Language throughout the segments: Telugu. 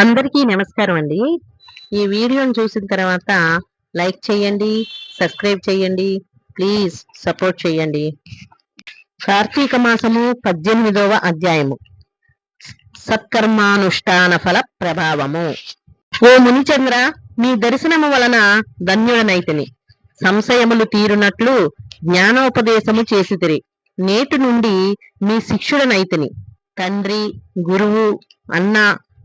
అందరికీ నమస్కారం అండి. ఈ వీడియోను చూసిన తర్వాత లైక్ చేయండి సబ్స్క్రైబ్ చేయండి ప్లీజ్ సపోర్ట్ చేయండి. కార్తీక మాసము పద్దెనిమిదవ అధ్యాయము. సత్కర్మానుష్ఠాన ఫల ప్రభావము. ఓ మునిచంద్ర మీ దర్శనము వలన ధన్యుడనైతిని. సంశయములు తీరునట్లు జ్ఞానోపదేశము చేసితిరి. నేటి నుండి మీ శిష్యుడనైతిని తండ్రి గురువు అన్న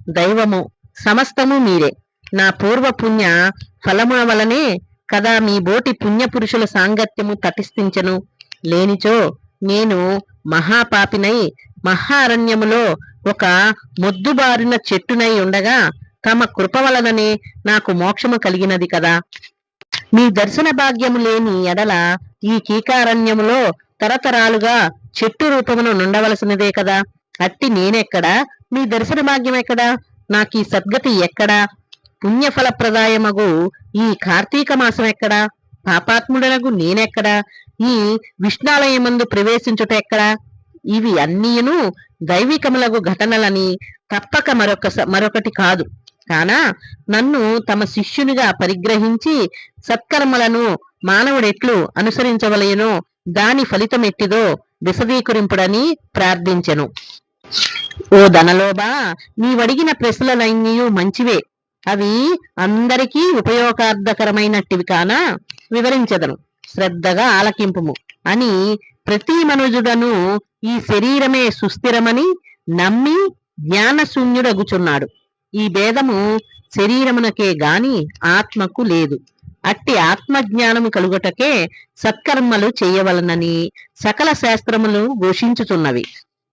దైవము సమస్తము మీరే. నా పూర్వ పుణ్య ఫలముల వలనే కదా మీ బోటి పుణ్య పురుషుల సాంగత్యము తటిస్థించను లేనిచో నేను మహాపాపినై మహారణ్యములో ఒక మొద్దుబారిన చెట్టునై ఉండగా తమ కృప వలననే నాకు మోక్షము కలిగినది కదా. మీ దర్శన భాగ్యము లేని ఎడల ఈ కీకారణ్యములో తరతరాలుగా చెట్టు రూపమును నుండవలసినదే కదా. అట్టి నేనెక్కడా? మీ దర్శన భాగ్యం ఎక్కడా? నాకీ సద్గతి ఎక్కడా? పుణ్యఫలప్రదాయమగు ఈ కార్తీక మాసం ఎక్కడా? పాపాత్ముడనగు నేనెక్కడా? ఈ విష్ణాలయమందు ప్రవేశించుట ఎక్కడా? ఇవి అన్నీను దైవికములగు ఘటనలని తప్పక మరొక మరొకటి కాదు. కానా నన్ను తమ శిష్యునిగా పరిగ్రహించి సత్కర్మలను మానవుడెట్లు అనుసరించవలయనో దాని ఫలితమెట్టిదో విశదీకరింపుడని ప్రార్థించెను. ఓ ధనలోబా నీవడిగిన ప్రశ్నలన్నీ మంచివే. అవి అందరికీ ఉపయోగార్థకరమైనట్టివి కానా? వివరించదను. శ్రద్ధగా ఆలకింపుము. అని ప్రతి మనుజుడను ఈ శరీరమే సుస్థిరమని నమ్మి జ్ఞానశూన్యుడగుచున్నాడు. ఈ భేదము శరీరమునకే గాని ఆత్మకు లేదు. అట్టి ఆత్మజ్ఞానము కలుగుటకే సత్కర్మలు చేయవలనని సకల శాస్త్రములు ఘోషించుచున్నవి.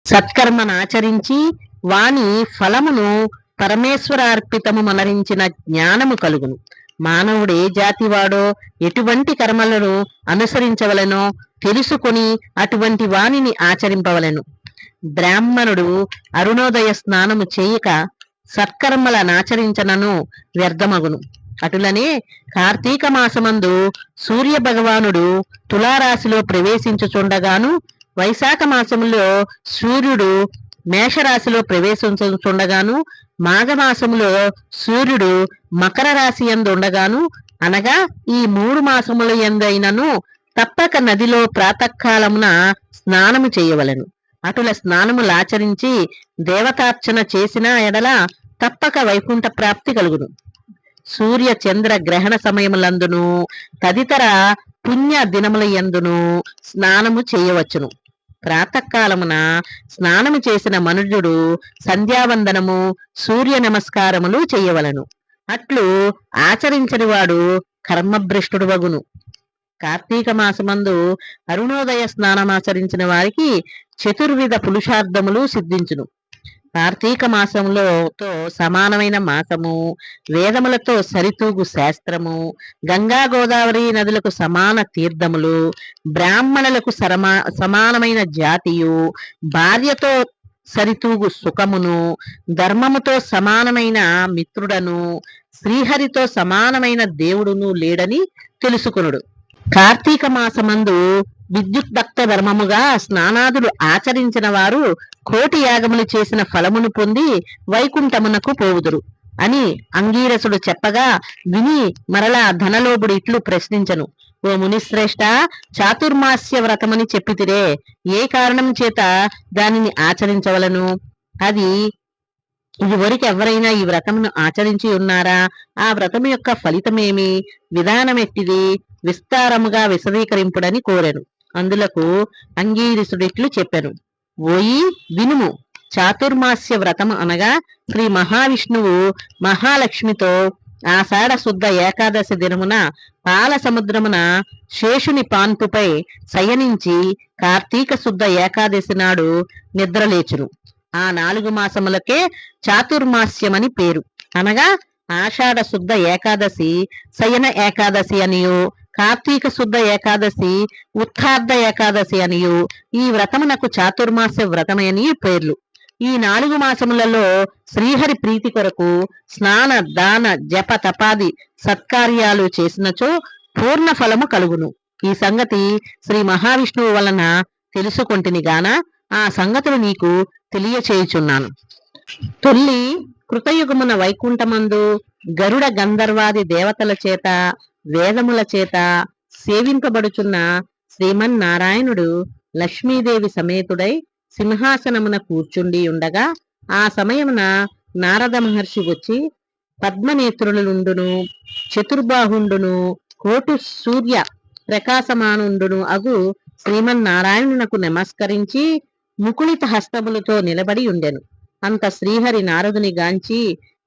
సత్కర్మనాచరించి వాని ఫలమును పరమేశ్వరార్పితము మనరించిన జ్ఞానము కలుగును. మానవుడే జాతివాడో ఎటువంటి కర్మలను అనుసరించవలెనో తెలుసుకొని అటువంటి వానిని ఆచరింపవలెను. బ్రాహ్మణుడు అరుణోదయ స్నానము చేయక సత్కర్మల నాచరించనను వ్యర్థమగును. అటులనే కార్తీక మాసమందు సూర్య భగవానుడు తులారాశిలో ప్రవేశించుచుండగాను వైశాఖ మాసములో సూర్యుడు మేషరాశిలో ప్రవేశించుండగాను మాఘమాసములో సూర్యుడు మకర రాశి ఎందు ఉండగాను అనగా ఈ మూడు మాసముల ఎందైనను తప్పక నదిలో ప్రాతకాలమున స్నానము చేయవలెను. అటుల స్నానములాచరించి దేవతార్చన చేసిన ఎడల తప్పక వైకుంఠ ప్రాప్తి కలుగును. సూర్య చంద్ర గ్రహణ సమయములందును తదితర పుణ్య దినముల ఎందును స్నానము చేయవచ్చును. ప్రాతకాలమున స్నానము చేసిన మనుజుడు సంధ్యావందనము సూర్య నమస్కారములు చేయవలను. అట్లు ఆచరించని వాడు కర్మభ్రష్టుడు వగును. కార్తీక మాసమందు అరుణోదయ స్నానమాచరించిన వారికి చతుర్విధ పురుషార్థములు సిద్ధించును. కార్తీక మాసములతో తో సమానమైన మాసము వేదములతో సరితూగు శాస్త్రము గంగా గోదావరి నదులకు సమాన తీర్థములు బ్రాహ్మణులకు సరమా సమానమైన జాతియు భార్యతో సరితూగు సుఖమును ధర్మముతో సమానమైన మిత్రుడను శ్రీహరితో సమానమైన దేవుడును లేడని తెలుసుకునుడు. కార్తీక మాసమందు విద్యుక్త సప్తధర్మముగా స్నానాదులు ఆచరించిన వారు కోటి యాగములు చేసిన ఫలమును పొంది వైకుంఠమునకు పోవుదురు అని అంగీరసుడు చెప్పగా విని మరలా ధనలోబుడు ఇట్లు ప్రశ్నించను. ఓ మునిశ్రేష్ట చాతుర్మాస్య వ్రతమని చెప్పితిరే ఏ కారణం చేత దానిని ఆచరించవలను? అది ఇదివరకు ఎవరైనా ఈ వ్రతమును ఆచరించి ఉన్నారా? ఆ వ్రతము యొక్క ఫలితమేమి? విధానమెట్టిది? విస్తారముగా విశదీకరింపుడని కోరాను. అందులకు అంగీరిసుడిట్లు చెప్పాను ఓయి వినుము. చాతుర్మాస్య వ్రతము అనగా శ్రీ మహావిష్ణువు మహాలక్ష్మితో ఆషాఢ శుద్ధ ఏకాదశి దినమున పాల సముద్రమున శేషుని పాన్పుపై శయనించి కార్తీక శుద్ధ ఏకాదశి నాడు నిద్రలేచురు. ఆ నాలుగు మాసములకే చాతుర్మాస్యమని పేరు. అనగా ఆషాఢ శుద్ధ ఏకాదశి శయన ఏకాదశి అనియు కార్తీక శుద్ధ ఏకాదశి ఉత్తార్ధ ఏకాదశి అనియు. ఈ వ్రతమునకు చాతుర్మాస వ్రతమని పేర్లు. ఈ నాలుగు మాసములలో శ్రీహరి ప్రీతి కొరకు స్నాన దాన జప తపాది సత్కార్యాలు చేసినచో పూర్ణ ఫలము కలుగును. ఈ సంగతి శ్రీ మహావిష్ణువు వలన తెలుసుకొంటిని గాన ఆ సంగతులు నీకు తెలియచేయుచున్నాను. తొల్లి కృతయుగమున వైకుంఠమందు గరుడ గంధర్వాది దేవతల చేత వేదముల చేత సేవింపబడుచున్న శ్రీమన్నారాయణుడు లక్ష్మీదేవి సమేతుడై సింహాసనమున కూర్చుండి ఉండగా ఆ సమయమున నారద మహర్షి వచ్చి పద్మనేత్రులుండును చతుర్బాహుండును కోటు సూర్య ప్రకాశమానుండును అగు శ్రీమన్నారాయణునకు నమస్కరించి ముకుళిత హస్తములతో నిలబడి ఉండెను. అంత శ్రీహరి నారదుని గాంచి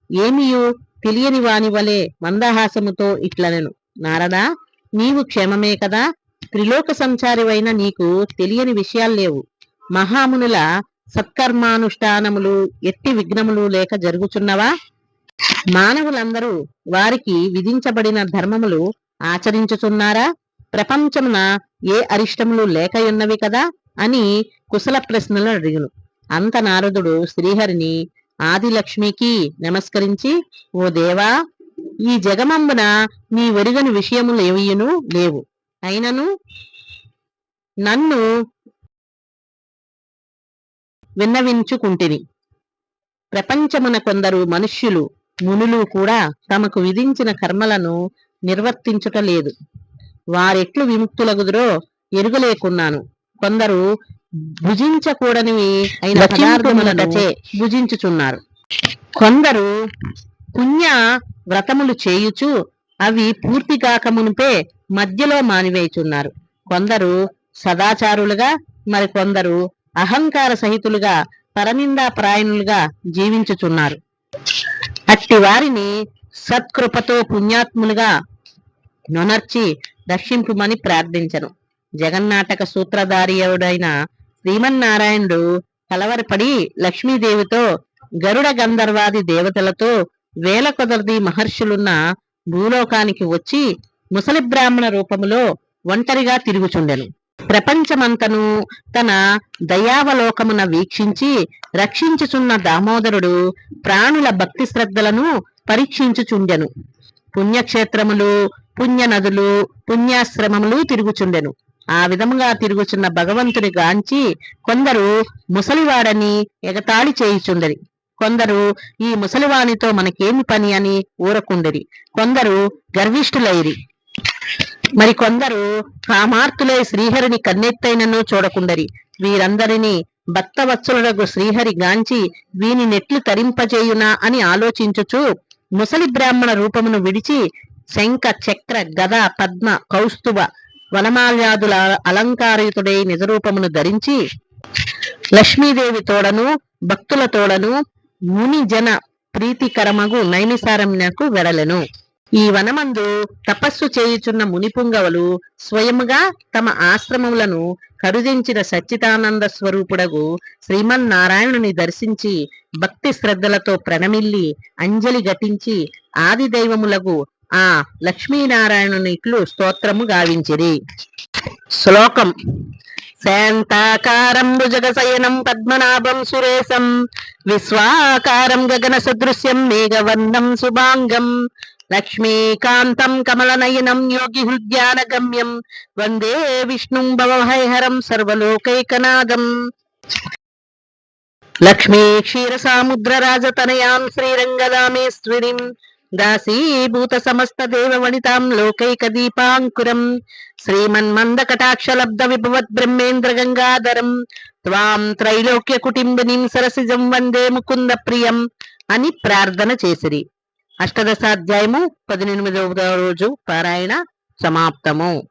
ఏమియు? తెలియని వాని వలె మందహాసముతో ఇట్లనెను. నారదా నీవు క్షేమమే కదా? త్రిలోక సంచారివైన నీకు తెలియని విషయాలు లేవు. మహామునుల సత్కర్మానుష్ఠానములు ఎట్టి విఘ్నములు లేక జరుగుచున్నవా? మానవులందరూ వారికి విధించబడిన ధర్మములు ఆచరించుచున్నారా? ప్రపంచమున ఏ అరిష్టములు లేకయున్నవి కదా? అని కుశల ప్రశ్నలు అడిగును. అంత నారదుడు శ్రీహరిని ఆదిలక్ష్మికి నమస్కరించి ఓ దేవా ఈ జగమంబున నీ వెరుగని విషయములు ఏవియును? లేవు. అయినను నన్ను విన్నవించుకుంటిని. ప్రపంచమున కొందరు మనుష్యులు మునులు కూడా తమకు విధించిన కర్మలను నిర్వర్తించుట లేదు. వారెట్లు విముక్తులగుదురో ఎరుగలేకున్నాను. కొందరు భుజించకూడనివి అయిన పదార్థములటచే భుజించుచున్నారు. కొందరు పుణ్య వ్రతములు చేయుచు అవి పూర్తి కాకమునుపే మధ్యలో మానివేయుచున్నారు. కొందరు సదాచారులుగా మరికొందరు అహంకార సహితులుగా పరనిందా ప్రాయణులుగా జీవించుచున్నారు. అట్టి వారిని సత్కృపతో పుణ్యాత్ములుగా నొనర్చి రక్షింపుమని ప్రార్థించను. జగన్నాటక సూత్రధారియవుడైన శ్రీమన్నారాయణుడు కలవరపడి లక్ష్మీదేవితో గరుడ గంధర్వాది దేవతలతో వేల కొదరది మహర్షులున్న భూలోకానికి వచ్చి ముసలి బ్రాహ్మణ రూపములో ఒంటరిగా తిరుగుచుండెను. ప్రపంచమంతను తన దయావలోకమున వీక్షించి రక్షించుచున్న దామోదరుడు ప్రాణుల భక్తి శ్రద్ధలను పరీక్షించుచుండెను. పుణ్యక్షేత్రములు పుణ్య నదులు పుణ్యాశ్రమములు తిరుగుచుండెను. ఆ విధముగా తిరుగుచున్న భగవంతుని గాంచి కొందరు ముసలివాడని ఎగతాళి చేయుచుండరి కొందరు ఈ ముసలివానితో మనకేమి పని అని ఊరకుండరి. కొందరు గర్విష్ఠులైరి. మరి కొందరు కామార్తులై శ్రీహరిని కన్నెత్తైనను చూడకుండరి. వీరందరినీ భక్తవత్సలుడగు శ్రీహరి గాంచి వీని నెట్లు తరింపజేయునా అని ఆలోచించుచు ముసలి బ్రాహ్మణ రూపమును విడిచి శంఖ చక్ర గద పద్మ కౌస్తుభ వనమాల్యాదుల అలంకారయుతుడై నిజరూపమును ధరించి లక్ష్మీదేవి తోడను భక్తుల తోడను ముని జన ప్రీతికరమగు నైమిసారణ్యకు వెడలెను. ఈ వనమందు తపస్సు చేయుచున్న మునిపుంగవులు స్వయముగా తమ ఆశ్రమములను కరుదించిన సచ్చిదానంద స్వరూపుడగు శ్రీమన్నారాయణుని దర్శించి భక్తి శ్రద్ధలతో ప్రణమిల్లి అంజలి ఘటించి ఆది దైవములకు ఆ లక్ష్మీనారాయణుని ఇట్లు స్తోత్రము గావించిరి. శ్లోకం శాంతాకారం భుజగశయనం పద్మనాభం సురేశం విశ్వాకారం గగన సదృశ్యం మేఘవర్ణం శుభాంగం లక్ష్మీకాంతం కమలనయనం యోగి హృద్యాన గమ్యం వందే విష్ణుం భవహైహరం సర్వలోకైకనాథం లక్ష్మీ క్షీరసాముద్ర రాజతనయాం శ్రీరంగదామేశ్వరిం దాసీభూత సమస్త దేవవనితాం లోకైక దీపాంకురం శ్రీమన్మంద కటాక్షలబ్ధ విభవత్ బ్రహ్మేంద్ర గంగాధరం త్వాం త్రైలోక్య కుటుంబనిం సరసిజం వందే ముకుంద ప్రియం అని ప్రార్థన చేసిరి. అష్టదశాధ్యాయము పదినెనిమిదవ రోజు పారాయణ సమాప్తము.